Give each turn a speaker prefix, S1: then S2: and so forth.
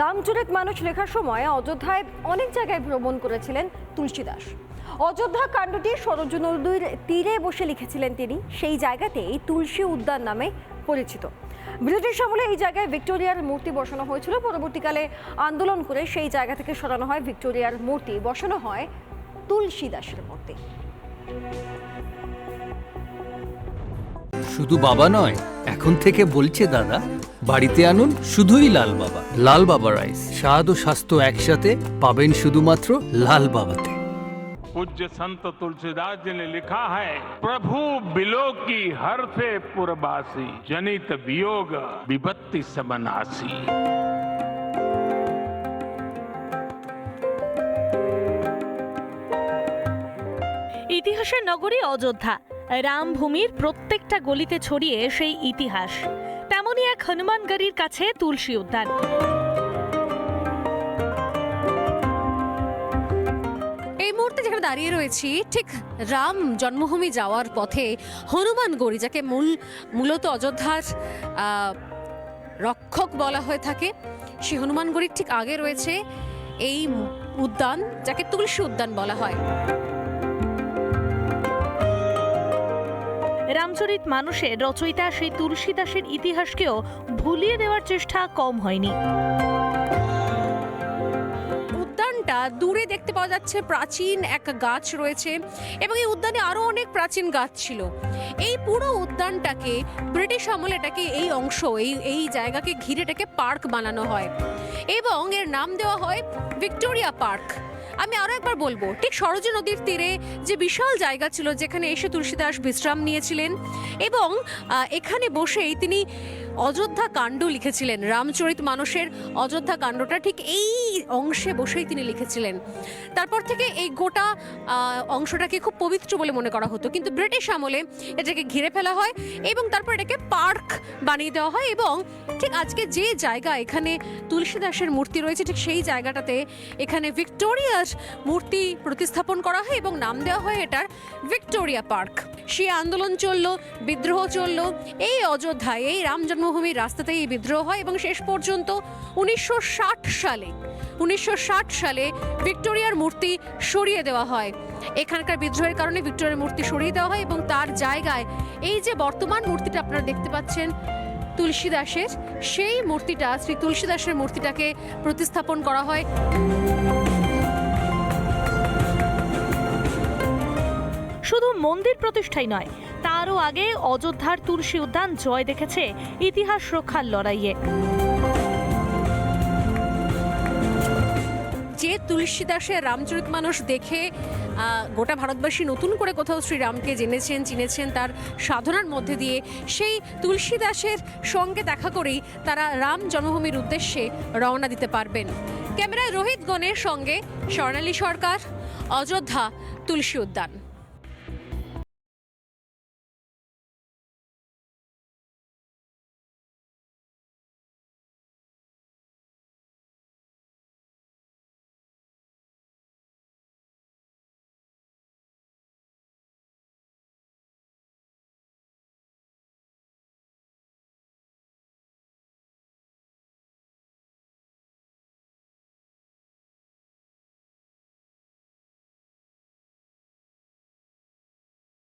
S1: রামচরিত মানুষ লেখার সময় অযোধ্যায় অনেক জায়গায় ভ্রমণ করেছিলেন তুলসীদাস। অযোধ্যা কাণ্ডটি সরজ নদীর তীরে বসে লিখেছিলেন তিনি, সেই জায়গাতেই তুলসী উদ্যান নামে পরিচিত। ব্রিটিশ আমলে এই জায়গায় ভিক্টোরিয়ার মূর্তি বসানো হয়েছিল। পরবর্তীকালে আন্দোলন করে সেই জায়গা থেকে সরানো হয় ভিক্টোরিয়ার মূর্তি। বসানো হয় তুলসী দাসের মূর্তি।
S2: শুধু বাবা নয় এখন থেকে বলছে দাদা বাড়িতে আনুন শুধুই লাল বাবা লাল বাবা রাইস স্বাদ ও স্বাস্থ্য একসাথে পাবেন শুধুমাত্র লাল বাবাতে
S3: पूज्य संत तुलसीदास जी ने लिखा है प्रभु बिलो की हर से पुरबासी जनित वियोग विपत्ति समनासी
S4: ইতিহাসের নগরী অযোধ্যা রামভূমির প্রত্যেকটা গলিতে ছড়িয়ে সেই ইতিহাস। তেমনই এক হনুমানগড়ির কাছে তুলসী উদ্যান।
S5: এই মুহূর্তে যেখানে দাঁড়িয়ে রয়েছি, ঠিক রাম জন্মভূমি যাওয়ার পথে হনুমান গড়ি যাকে মূল, মূলত অযোধ্যার রক্ষক বলা হয়ে থাকে, সেই হনুমান গড়ির ঠিক আগে রয়েছে এই উদ্যান, যাকে তুলসী উদ্যান বলা হয়।
S4: রামচরিত মানুষের রচয়িতা সেই তুলসীদাসের ইতিহাসকেও ভুলিয়ে দেওয়ার চেষ্টা কম হয়নি।
S5: উদ্যানটা দূরে দেখতে পাওয়া যাচ্ছে প্রাচীন এক গাছ রয়েছে এবং এই উদ্যানে আরও অনেক প্রাচীন গাছ ছিল। এই পুরো উদ্যানটাকে ব্রিটিশ আমলে এটাকে এই অংশ, এই এই জায়গাকে ঘিরে এটাকে পার্ক বানানো হয় এবং এর নাম দেওয়া হয় ভিক্টোরিয়া পার্ক। আমি আরও একবার বলব, ঠিক সরজ নদীর তীরে যে বিশাল জায়গা ছিল যেখানে এসে তুলসীদাস বিশ্রাম নিয়েছিলেন এবং এখানে বসেই তিনি অযোধ্যা কাণ্ড লিখেছিলেন, রামচরিত মানুষের অযোধ্যা কাণ্ডটা ঠিক এই অংশে বসেই তিনি লিখেছিলেন। তারপর থেকে এই গোটা অংশটাকে খুব পবিত্র বলে মনে করা হতো, কিন্তু ব্রিটিশ আমলে এটাকে ঘিরে ফেলা হয় এবং তারপর এটাকে পার্ক বানিয়ে দেওয়া হয় এবং ঠিক আজকে যে জায়গা এখানে তুলসীদাসের মূর্তি রয়েছে, ঠিক সেই জায়গাটাতে এখানে ভিক্টোরিয়ার মূর্তি প্রতিস্থাপন করা হয় এবং নাম দেওয়া হয় এটার ভিক্টোরিয়া পার্ক। সে আন্দোলন চলল, বিদ্রোহ চলল। এই অযোধ্যায়, এই রাম জন্মভূমির রাস্তাতেই বিদ্রোহ হয় এবং শেষ পর্যন্ত উনিশশো ষাট সালে উনিশশো ষাট সালে ভিক্টোরিয়ার মূর্তি সরিয়ে দেওয়া হয়। এখানকার বিদ্রোহের কারণে ভিক্টোরিয়ার মূর্তি সরিয়ে দেওয়া হয় এবং তার জায়গায় এই যে বর্তমান মূর্তিটা আপনারা দেখতে পাচ্ছেন, তুলসী দাসের, সেই মূর্তিটা, শ্রী তুলসী দাসের মূর্তিটাকে প্রতিস্থাপন করা হয়।
S4: শুধু মন্দির প্রতিষ্ঠাই নয়, তারও আগে অযোধ্যার তুলসী উদ্যান জয় দেখেছে ইতিহাস রক্ষার লড়াইয়ে।
S5: তুলসীদাসের রামচরিত মানুষ দেখে গোটা ভারতবাসী নতুন করে কোথাও শ্রীরামকে জেনেছেন, চিনেছেন তার সাধনার মধ্যে দিয়ে, সেই তুলসীদাসের সঙ্গে দেখা করেই তারা রাম জন্মভূমির উদ্দেশ্যে রওনা দিতে পারবেন। ক্যামেরায় রোহিত গণের সঙ্গে স্বর্ণালী সরকার, অযোধ্যা, তুলসী উদ্যান।